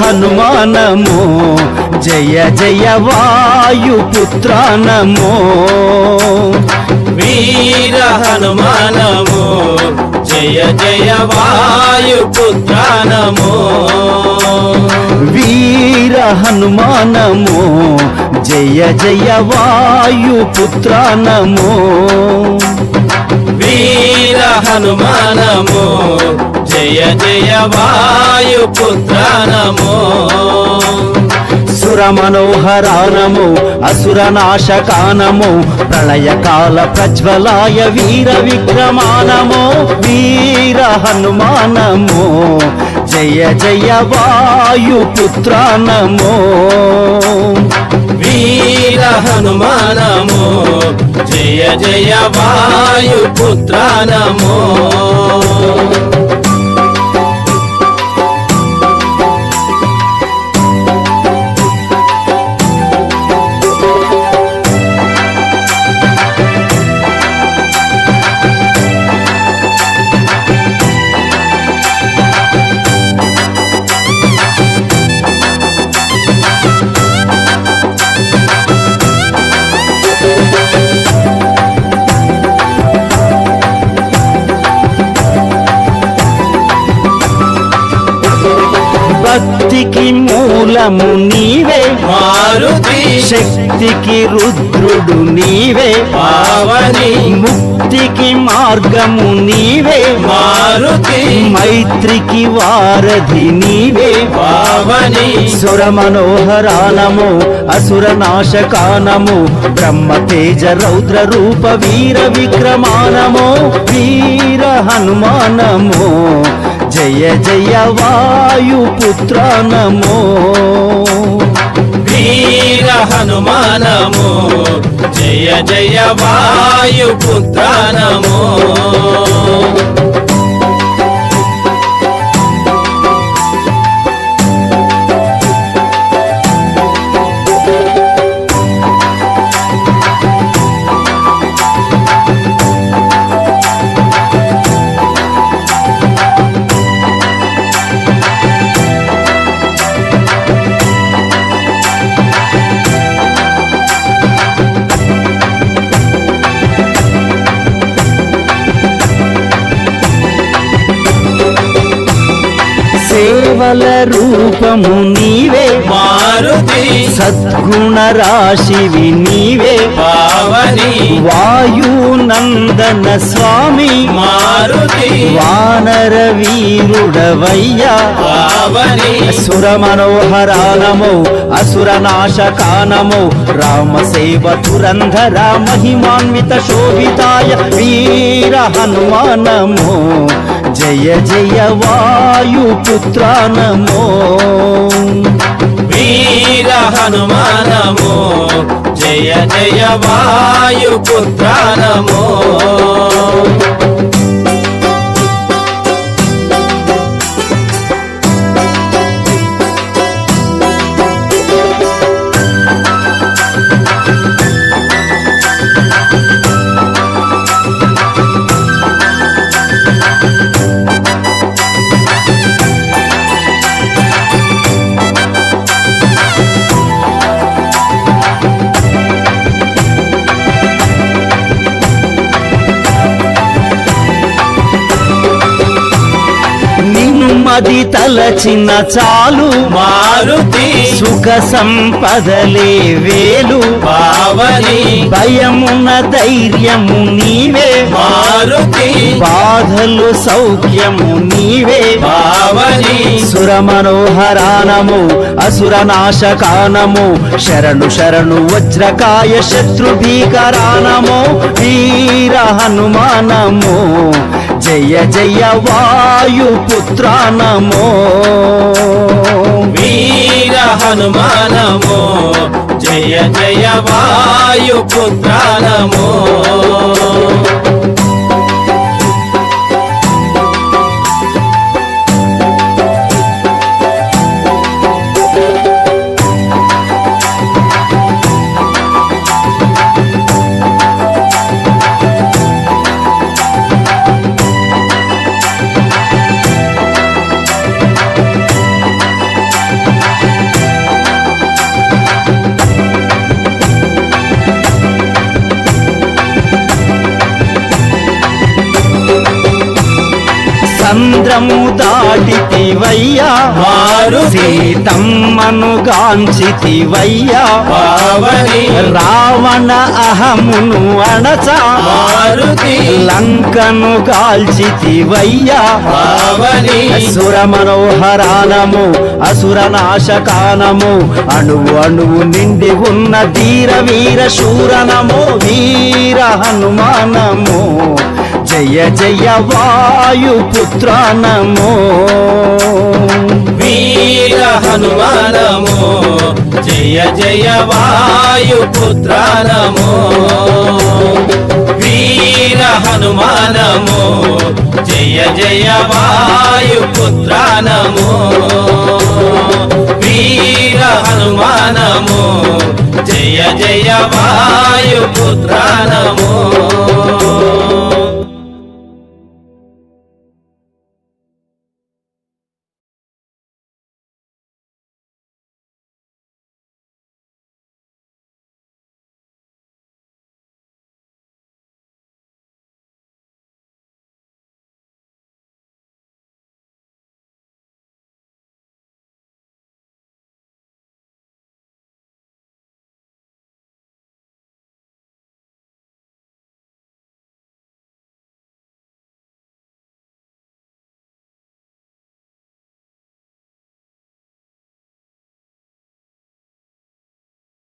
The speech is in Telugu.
హనుమానమో జయ జయ వాయుపుత్ర నమో వీర హనుమానము జయ జయ వాయుపుత్ర నమో వీర హనుమానమో జయ జయ వాయుపుత్ర నమో వీర హనుమానము జయ జయ వాయుపుత్ర నమో సుర మనోహరానము అసుర నాశకానము ప్రళయకాల ప్రజ్వలాయ వీర విక్రమానము వీర హనుమానము. జయ జయ వాయుపుత్ర నమో వీర హనుమానము జయ జయ వాయుపుత్ర నమో భక్తికి మూలము నీవే. మారుతి. శక్తికి రుద్రుడు నీవే. పావని. ముక్తికి మార్గము నీవే. మారుతి. మైత్రికి వారధి నీవే. సుర మనోహరానము అసుర నాశకానము బ్రహ్మ తేజ రౌద్ర రూప వీర విక్రమానము వీర హనుమానము. జయ జయ వాయుపుత్ర నమో వీర హనుమానము జయ జయ వాయుపుత్ర నమో సేవల రూపము నీవే. మారుతి. సద్గుణ రాశివి నీవే. పావని. వాయునందన స్వామి. మారుతి. వానర వీరుడవయ్యా. పావని. సుర మనోహరానము అసుర నాశకానము రామ సేవ తురంధర మహిమాన్విత శోభితాయ వీర హనుమానము. జయ జయ వాయుపుత్ర నమో వీర హనుమానమో జయ జయ వాయుపుత్ర నమో మది తలచిన చాలు. మారుతి. సుఖ సంపదలే వేలు. పావని. భయమున ధైర్యము నీవే. మారుతి. బాధలు సౌఖ్యము నీవే. పావని. సుర మనోహరానము అసుర నాశకానము శరణు శరణు వజ్రకాయ శత్రు భీకరానము వీర హనుమానము జయ జయ వాయుపుత్ర నమో. వీర హనుమానమో. జయ జయ వాయుపుత్ర నమో. సంద్రము దాటితివయ్యా. మారుతి. సీతమ్మను గాంచితివయ్యా. పావని రావణ అహమును అణచ. మారుతి లంకను కాల్చితివయ్యా పావని అసుర మనోహరానము అసుర నాశకానము అణువు అణువు నిండి ఉన్న ధీర వీర శూరనము వీర హనుమానము. జయ జయ వాయుపుత్ర నమో వీర హనుమానమో జయ జయ వాయుపుత్ర నమో వీర హనుమానమో జయ జయ వాయుపుత్ర నమో వీర హనుమానమో జయ జయ వాయుపుత్ర నమో